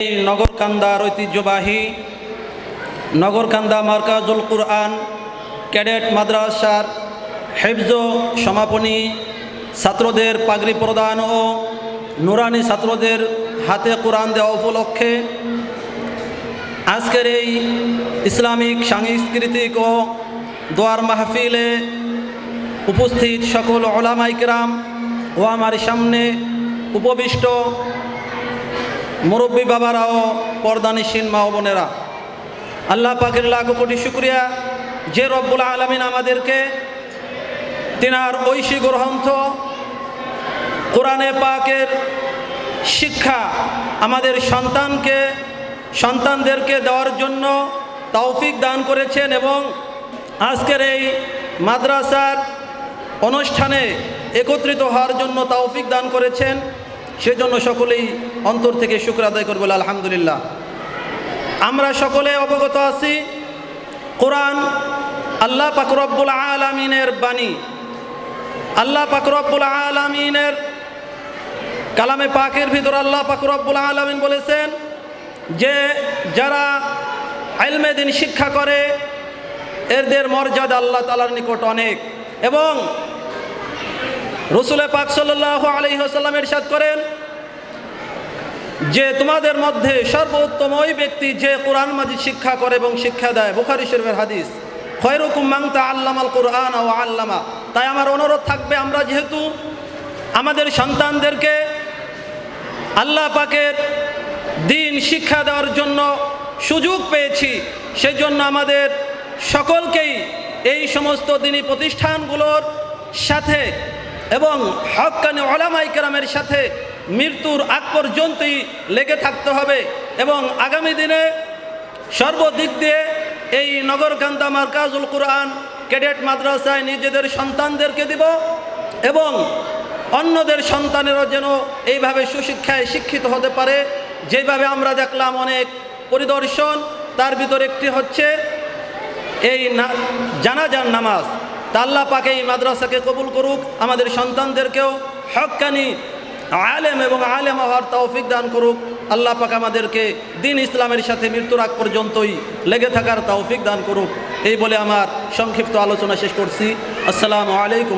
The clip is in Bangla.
নগরকান্দার ঐতিহ্যবাহী নগরকান্দা মার্কাজুল কুরআন ক্যাডেট মাদ্রাসার হেফজ সমাপনী ছাত্রদের পাগড়ি প্রদান ও নুরানি ছাত্রদের হাতে কোরআন দেওয়া উপলক্ষে আজকের এই ইসলামিক, সাংস্কৃতিক ও দোয়ার মাহফিলে উপস্থিত সকল ওলামাইকরাম ও আমার সামনে উপবিষ্ট মুরব্বী বাবারা ও পর্দানিসীন মা বোনেরা। আল্লাহ পাকের লাখ কোটি শুক্রিয়া। যে রব্বুল আলমিন আমাদেরকে তিনার ঐশী গ্রন্থ, কোরআনে পাকের শিক্ষা আমাদের সন্তানকে, সন্তানদেরকে দেওয়ার জন্য তৌফিক দান করেছেন এবং আজকের এই মাদ্রাসার অনুষ্ঠানে একত্রিত হওয়ার জন্য তৌফিক দান করেছেন। সেজন্য সকলেই অন্তর থেকে শুক্র আদায় করব আলহামদুলিল্লাহ। আমরা সকলে অবগত আছি, কোরআন আল্লাহ পাকরব্বুল আলমিনের বাণী। আল্লাহ পাকরব্বুল আলমিনের কালামে পাকের ভিতর আল্লাহ পাকরব্বুল আলমিন বলেছেন যে, যারা আলমে দিন শিক্ষা করে, এদের মর্যাদা আল্লাহ তালার নিকট অনেক এবং রসুল পাক সাল্লাহ আলহিহাসাল্লাম এরশাদ করেন যে তোমাদের মধ্যে সর্বোত্তম ওই ব্যক্তি যে কোরআন মাজিদ শিক্ষা করে এবং শিক্ষা দেয়, বুখারি শরীফের হাদিস খয়রুকুম মাংতা আল্লামাল কোরআন ও আল্লামা। তাই আমার অনুরোধ থাকবে আমরা যেহেতু আমাদের সন্তানদেরকে আল্লাহ পাকের দিন শিক্ষা দেওয়ার জন্য সুযোগ পেয়েছি, সেজন্য আমাদের সকলকেই এই সমস্ত দিনী প্রতিষ্ঠানগুলোর সাথে এবং হকানি ওলামাই কেরামের সাথে মৃত্যুর আগ পর্যন্তই লেগে থাকতে হবে এবং আগামী দিনে সর্বদিক দিয়ে এই নগরকান্দা মার্কাজুল কোরআন, ক্যাডেট মাদ্রাসায় নিজেদের সন্তানদেরকে দিব এবং অন্যদের সন্তানেরও যেন এইভাবে সুশিক্ষায় শিক্ষিত হতে পারে। যেভাবে আমরা দেখলাম অনেক পরিদর্শন, তার ভিতর একটি হচ্ছে এই জানাজান নামাজ। তা আল্লাহ পাকে এই মাদ্রাসাকে কবুল করুক, আমাদের সন্তানদেরকেও হকানি আলেম এবং আলেম হওয়ার তৌফিক দান করুক। আল্লাহ পাক আমাদেরকে দিন ইসলামের সাথে মৃত্যুর আগ পর্যন্তই লেগে থাকার তৌফিক দান করুক। এই বলে আমার সংক্ষিপ্ত আলোচনা শেষ করছি। আসসালামু আলাইকুম।